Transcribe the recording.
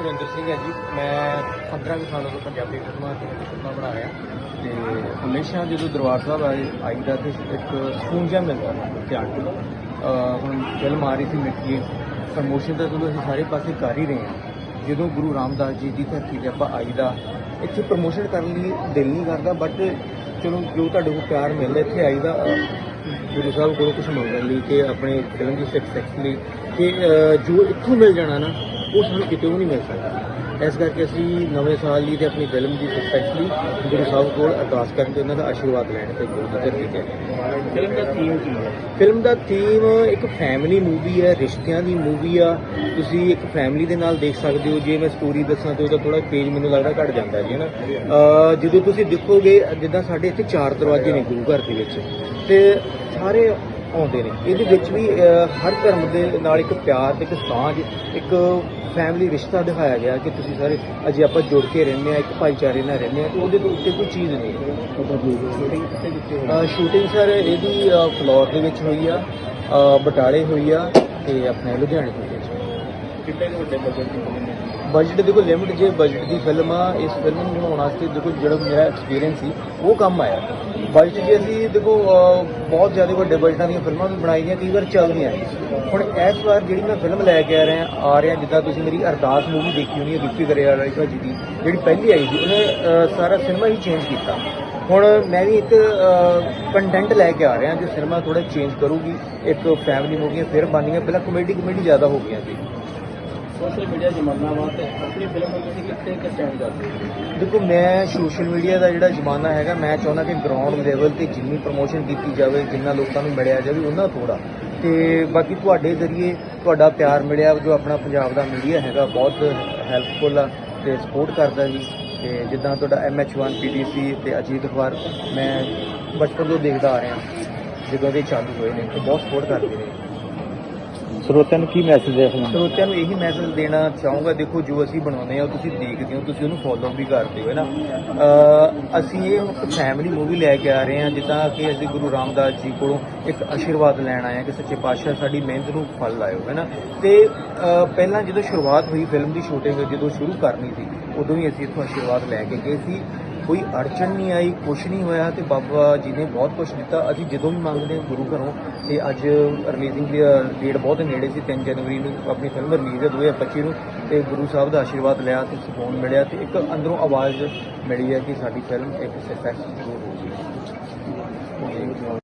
ਸੁਰਿੰਦਰ ਸਿੰਘ ਹੈ ਜੀ। ਮੈਂ 15 ਕੁ ਸਾਲਾਂ ਤੋਂ ਪੰਜਾਬੀ ਫਿਲਮਾਂ ਤੇ ਫਿਲਮਾਂ ਬਣਾ ਰਿਹਾ। ਤੇ ਹਮੇਸ਼ਾ ਜਦੋਂ ਦਰਬਾਰ ਸਾਹਿਬ ਆਈ ਆਈਦਾ ਤੇ ਇੱਕ ਸਕੂਨ ਜਿਹਾ ਮਿਲਦਾ ਧਿਆਨ ਨੂੰ ਹੁਣ ਫਿਲਮ ਆ ਰਹੀ ਸੀ ਮਿੱਠੀ। ਪ੍ਰਮੋਸ਼ਨ ਤਾਂ ਜਦੋਂ ਅਸੀਂ ਸਾਰੇ ਪਾਸੇ ਕਰ ਹੀ ਰਹੇ ਹਾਂ। ਜਦੋਂ ਗੁਰੂ ਰਾਮਦਾਸ ਜੀ ਦੀ ਧਰਤੀ ਤੇ ਆਪਾਂ ਆਈਦਾ, ਇੱਥੇ ਪ੍ਰਮੋਸ਼ਨ ਕਰਨ ਲਈ ਦਿਲ ਨਹੀਂ ਕਰਦਾ ਬਟ ਚਲੋ ਜੋ ਤੁਹਾਡੇ ਕੋਲ ਪਿਆਰ ਮਿਲਦਾ, ਇੱਥੇ ਆਈਦਾ। ਅਹ ਗੁਰੂ ਸਾਹਿਬ ਕੋਲੋਂ ਕੁਝ ਮੰਗਣ ਲਈ ਕਿ ਆਪਣੇ ਫਿਲਮ ਦੀ ਸਕਸੈਸ ਲਈ ਕਿ ਜੋ ਇੱਥੋਂ ਮਿਲ ਜਾਣਾ ਨਾ ਉਹ ਸਾਨੂੰ ਕਿਤੇ ਵੀ ਨਹੀਂ ਮਿਲ ਸਕਦਾ। ਇਸ ਕਰਕੇ ਅਸੀਂ ਨਵੇਂ ਸਾਲ ਲਈ ਤੇ ਆਪਣੀ ਫਿਲਮ ਦੀ ਸਕਸੈਸ ਲਈ ਗੁਰੂ ਸਾਹਿਬ ਕੋਲ ਅਰਦਾਸ ਕਰਨ ਤੇ ਉਹਨਾਂ ਦਾ ਆਸ਼ੀਰਵਾਦ ਲੈਣ ਤੇ ਗੁਰੂ ਦੀ ਧਰਤੀ ਤੇ ਫਿਲਮ ਦਾ ਥੀਮ ਕੀ ਹੈ? ਫਿਲਮ ਦਾ ਥੀਮ ਇੱਕ ਫੈਮਿਲੀ ਮੂਵੀ ਹੈ ਰਿਸ਼ਤਿਆਂ ਦੀ ਮੂਵੀ ਆ। ਤੁਸੀਂ ਇੱਕ ਫੈਮਿਲੀ ਦੇ ਨਾਲ ਦੇਖ ਸਕਦੇ ਹੋ। ਜੇ ਮੈਂ ਸਟੋਰੀ ਦੱਸਾਂ ਤੇ ਉਹਦਾ ਥੋੜਾ ਪੇਜ ਮੈਨੂੰ ਲੱਗਦਾ ਘਟ ਜਾਂਦਾ ਜੀ ਹੈ ਨਾ? ਅਹ ਜਦੋਂ ਤੁਸੀਂ ਦੇਖੋਗੇ ਜਿੱਦਾਂ ਸਾਡੇ ਇੱਥੇ ਚਾਰ ਦਰਵਾਜ਼ੇ ਨੇ ਗੁਰੂ ਘਰ ਦੇ ਵਿੱਚ ਤੇ ਸਾਰੇ ਆਉਂਦੇ ਨੇ। ਇਹਦੇ ਵਿੱਚ ਵੀ ਹਰ ਧਰਮ ਦੇ ਨਾਲ ਇੱਕ ਪਿਆਰ ਤੇ ਇੱਕ ਸਾਂਝ ਇੱਕ ਫੈਮਿਲੀ ਰਿਸ਼ਤਾ ਦਿਖਾਇਆ ਗਿਆ ਕਿ ਤੁਸੀਂ ਸਾਰੇ ਅਜੇ ਆਪਾਂ ਜੁੜ ਕੇ ਰਹਿੰਦੇ ਆ ਇੱਕ ਭਾਈਚਾਰੇ ਨਾਲ ਰਹਿੰਦੇ ਆ ਤੇ ਉਹਦੇ ਤੋਂ ਉੱਤੇ ਕੋਈ ਚੀਜ਼ ਨਹੀਂ ਹੈ। ਸ਼ੂਟਿੰਗ ਸਰ ਇਹਦੀ ਅਹ, ਫਲੋਰ ਦੇ ਵਿੱਚ ਹੋਈ ਆ ਬਟਾਲੇ ਹੋਈ ਆ ਤੇ ਆਪਣੇ ਲੁਧਿਆਣੇ ਦੇ ਵਿੱਚ। ਕਿੰਨੇ ਵੱਡੇ ਬਜਟ ਦੀ ਬਜਟ ਦੇਖੋ ਲਿਮਿਟ ਜੇ ਬਜਟ ਦੀ ਫਿਲਮ ਆ, ਇਸ ਫਿਲਮ ਨੂੰ ਬਣਾਉਣ ਵਾਸਤੇ ਦੇਖੋ, ਜਿਹੜਾ ਮੇਰਾ ਐਕਸਪੀਰੀਅੰਸ ਸੀ, ਉਹ ਕੰਮ ਆਇਆ। ਬਜਟ ਜੇ ਅਸੀਂ ਦੇਖੋ ਬਹੁਤ ਜ਼ਿਆਦਾ ਵੱਡੇ ਬਜਟਾਂ ਦੀਆਂ ਫਿਲਮਾਂ ਵੀ ਬਣਾਈ ਦੀਆਂ ਕਈ ਵਾਰ ਚੱਲਦੀਆਂ ਹੁਣ ਇਸ ਵਾਰ ਜਿਹੜੀ ਮੈਂ ਫਿਲਮ ਲੈ ਕੇ ਆ ਰਿਹਾ ਆ ਰਿਹਾ, ਜਿੱਦਾਂ ਤੁਸੀਂ ਮੇਰੀ ਅਰਦਾਸ ਮੂਵੀ ਦੇਖੀ ਹੋਣੀ ਹੈ, ਵਿੱਕੀ ਗਰੇਵਾਲ ਵਾਲੀ ਭਾਜੀ ਦੀ, ਜਿਹੜੀ ਪਹਿਲੀ ਆਈ ਸੀ, ਉਹਨੇ ਸਾਰਾ ਸਿਨੇਮਾ ਹੀ ਚੇਂਜ ਕੀਤਾ। ਹੁਣ ਮੈਂ ਵੀ ਇੱਕ ਕੰਟੈਂਟ ਲੈ ਕੇ ਆ ਰਿਹਾ, ਜੋ ਸਿਨੇਮਾ ਥੋੜਾ ਚੇਂਜ ਕਰੂਗੀ, ਇੱਕ ਫੈਮਿਲੀ ਮੂਵੀਆਂ ਫਿਰ ਬਣਨੀਆਂ ਪਹਿਲਾਂ ਕਮੇਡੀ ਕਮੇਡੀ ਜ਼ਿਆਦਾ ਹੋ ਗਈਆਂ ਸੀ। ਸੋਸ਼ਲ ਮੀਡੀਆ ਜ਼ਮਾਨਾ ਵਾ ਤੇ ਆਪਣੀ ਫਿਲਮ ਨੂੰ ਤੁਸੀਂ ਕਿੱਥੇ ਕਿ ਸਟੈਂਡ ਕਰਦੇ ਦੇਖੋ, ਮੈਂ ਸੋਸ਼ਲ ਮੀਡੀਆ ਦਾ ਜਿਹੜਾ ਜ਼ਮਾਨਾ ਹੈਗਾ, ਮੈਂ ਚਾਹੁੰਦਾ ਕਿ ਗਰਾਊਂਡ ਲੈਵਲ ਤੇ ਜਿੰਨੀ ਪ੍ਰਮੋਸ਼ਨ ਕੀਤੀ ਜਾਵੇ, ਜਿੰਨਾ ਲੋਕਾਂ ਨੂੰ ਮਿਲਿਆ ਜਾਵੇ, ਉਹਨਾਂ ਥੋੜਾ ਤੇ ਬਾਕੀ ਤੁਹਾਡੇ ਜ਼ਰੀਏ ਤੁਹਾਡਾ ਪਿਆਰ ਮਿਲਿਆ, ਜੋ ਆਪਣਾ ਪੰਜਾਬ ਦਾ ਮੀਡੀਆ ਹੈਗਾ, ਬਹੁਤ ਹੈਲਪਫੁਲ ਆ ਤੇ ਸਪੋਰਟ ਕਰਦਾ ਜੀ। ਤੇ ਜਿੱਦਾਂ ਤੁਹਾਡਾ MH1 PTC ਤੇ ਅਜੀਤ ਅਖਬਾਰ, ਮੈਂ ਬਚਪਨ ਤੋਂ ਦੇਖਦਾ ਆ ਰਿਹਾ। ਜਦੋਂ ਦੇ ਚਾਲੂ ਹੋਏ ਨੇ, ਤੇ ਬਹੁਤ ਸਪੋਰਟ ਕਰਦੇ ਨੇ। ਸਰੋਤਿਆਂ ਨੂੰ ਕੀ ਮੈਸੇਜ ਹੈ ਸਰੋਤਿਆਂ ਨੂੰ ਇਹੀ ਮੈਸੇਜ ਦੇਣਾ ਚਾਹੂੰਗਾ, ਦੇਖੋ ਜੋ ਅਸੀਂ ਬਣਾਉਂਦੇ ਆ ਉਹ ਤੁਸੀਂ ਦੇਖਦੇ ਹੋ, ਤੁਸੀਂ ਉਹਨੂੰ ਫੋਲੋ ਵੀ ਕਰਦੇ ਹੋ, ਹੈ ਨਾ? ਅਸੀਂ ਇਹ ਇੱਕ ਫੈਮਿਲੀ ਮੂਵੀ ਲੈ ਕੇ ਆ ਰਹੇ ਹਾਂ, ਜਿੱਦਾਂ ਕਿ ਅਸੀਂ ਗੁਰੂ ਰਾਮਦਾਸ ਜੀ ਕੋਲੋਂ ਇੱਕ ਆਸ਼ੀਰਵਾਦ ਲੈਣ ਆਏ ਹਾਂ ਕਿ ਸੱਚੇ ਪਾਤਸ਼ਾਹ ਸਾਡੀ ਮਿਹਨਤ ਨੂੰ ਫਲ ਲਾਇਓ, ਹੈ ਨਾ? ਤੇ ਪਹਿਲਾਂ ਜਦੋਂ ਸ਼ੁਰੂਆਤ ਹੋਈ ਫਿਲਮ ਦੀ ਸ਼ੂਟਿੰਗ ਜਦੋਂ ਸ਼ੁਰੂ ਕਰਨੀ ਸੀ, ਉਦੋਂ ਵੀ ਅਸੀਂ ਇੱਥੋਂ ਆਸ਼ੀਰਵਾਦ ਲੈ ਕੇ ਗਏ ਸੀ। ਕੋਈ ਅੜਚਣ ਨਹੀਂ ਆਈ, ਕੁਛ ਨਹੀਂ ਹੋਇਆ ਤੇ ਬਾਬਾ ਜੀ ਨੇ ਬਹੁਤ ਕੁਛ ਦਿੱਤਾ। ਅਸੀਂ ਜਦੋਂ ਵੀ ਮੰਗਦੇ ਹਾਂ ਗੁਰੂ ਘਰੋਂ, ਤੇ ਅੱਜ ਰਿਲੀਜ਼ਿੰਗ ਦੀ ਡੇਟ ਬਹੁਤ ਨੇੜੇ ਸੀ 3 ਜਨਵਰੀ ਨੂੰ ਆਪਣੀ ਫਿਲਮ ਰਿਲੀਜ਼ ਹੈ 2025 ਨੂੰ, ਤੇ ਗੁਰੂ ਸਾਹਿਬ ਦਾ ਆਸ਼ੀਰਵਾਦ ਲਿਆ, ਤੇ ਸਕੂਨ ਮਿਲਿਆ, ਤੇ ਇੱਕ ਅੰਦਰੋਂ ਆਵਾਜ਼ ਮਿਲੀ ਹੈ ਕਿ ਸਾਡੀ ਫਿਲਮ ਇੱਕ ਸਕਸੈਸ ਜ਼ਰੂਰ ਹੋਊਗੀ।